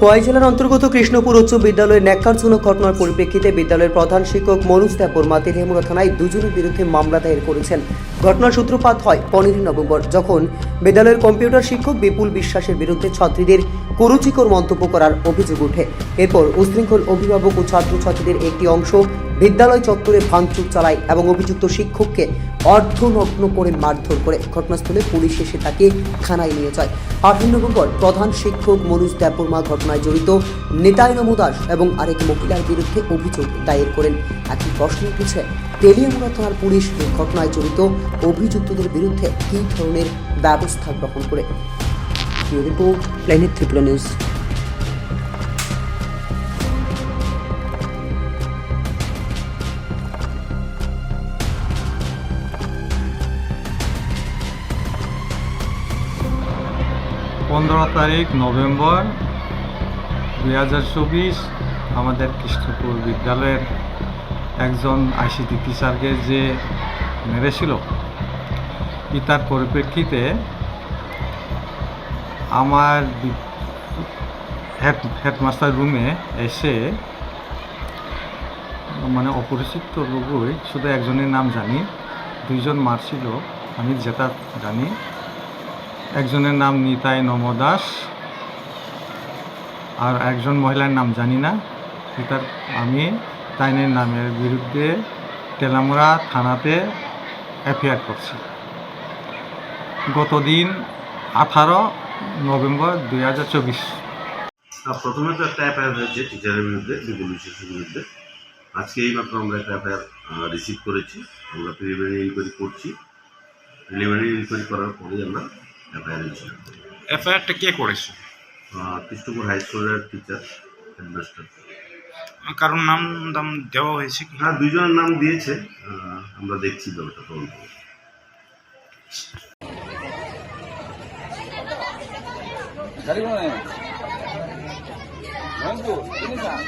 খোয়াই জেলার অন্তর্গত কৃষ্ণপুর উচ্চ বিদ্যালয়ের ন্যাক্কারজনক ঘটনার পরিপ্রেক্ষিতে বিদ্যালয়ের প্রধান শিক্ষক মনোজ দেববর্মা হেমুরা থানায় দুজনের বিরুদ্ধে মামলা দায়ের করেছেন। ঘটনার সূত্রপাত হয় পনেরোই নভেম্বর, যখন বিদ্যালয়ের কম্পিউটার শিক্ষক বিপুল বিশ্বাসের বিরুদ্ধে ছাত্রীদের কুরুচিকর মন্তব্য করার অভিযোগ ওঠে। এরপর উশৃঙ্খল অভিভাবক ও ছাত্রছাত্রীদের একটি অংশ বিদ্যালয় চত্বরে ভাঙচুর চালায় এবং অভিযুক্ত শিক্ষককে অর্ধনগ্ন করে মারধর করে। ঘটনাস্থলে পুলিশ এসে তাকে থানায় নিয়ে যায়। আঠেরো নভেম্বর প্রধান শিক্ষক মনোজ দেববর্মা ঘটনায় জড়িত নিতাই নমো দাস এবং আরেক মহিলার বিরুদ্ধে অভিযোগ দায়ের করেন। একই প্রশ্ন উঠেছে, তেলিয়ামুড়া থানার পুলিশ ঘটনায় জড়িত অভিযুক্তদের বিরুদ্ধে কী ধরনের ব্যবস্থা গ্রহণ করে। Report planet Tripura news. পনেরো তারিখ, নভেম্বর, দুই হাজার চব্বিশ, আমাদের কৃষ্ণপুর বিদ্যালয়ের একজন আইসিটি টিচারকে যে মেরেছিল তার পরিপ্রেক্ষিতে আমার হেড হেডমাস্টার রুমে এসে মানে অপরিচিত লোকই, শুধু একজনের নাম জানি, দুইজন মারছিল আমি যেটা জানি। একজনের নাম নিতাই নমদাস আর একজন মহিলার নাম জানি না। এটার আমি তাইনের নামের বিরুদ্ধে তেলামুড়া থানাতে এফআইআর করছি। গতদিন আঠারো নভেম্বর দুই হাজার চব্বিশ। আর প্রথমে তো একটা এফআইআর হয়েছে টিচারের বিরুদ্ধে বিপুল বিশ্বাসের বিরুদ্ধে। আজকে এই এইমাত্র আমরা একটা এফআইআর রিসিভ করেছি। আমরা প্রিলিমিনারি ইনকোয়ারি করছি। প্রিলিমিনারি ইনকোয়ারি করার পরেই আমরা এফআইআর রেজিস্টার করব। এফআইআরটা কে করেছে? কৃষ্ণপুর হাই স্কুলের টিচার হেডমাস্টার কারোর নাম দাম দেওয়া হয়েছে কি? হ্যাঁ দুজনের নাম দিয়েছে। আমরা দেখছি ব্যাপারটা তদন্ত 誰もない。なんと、皆さん。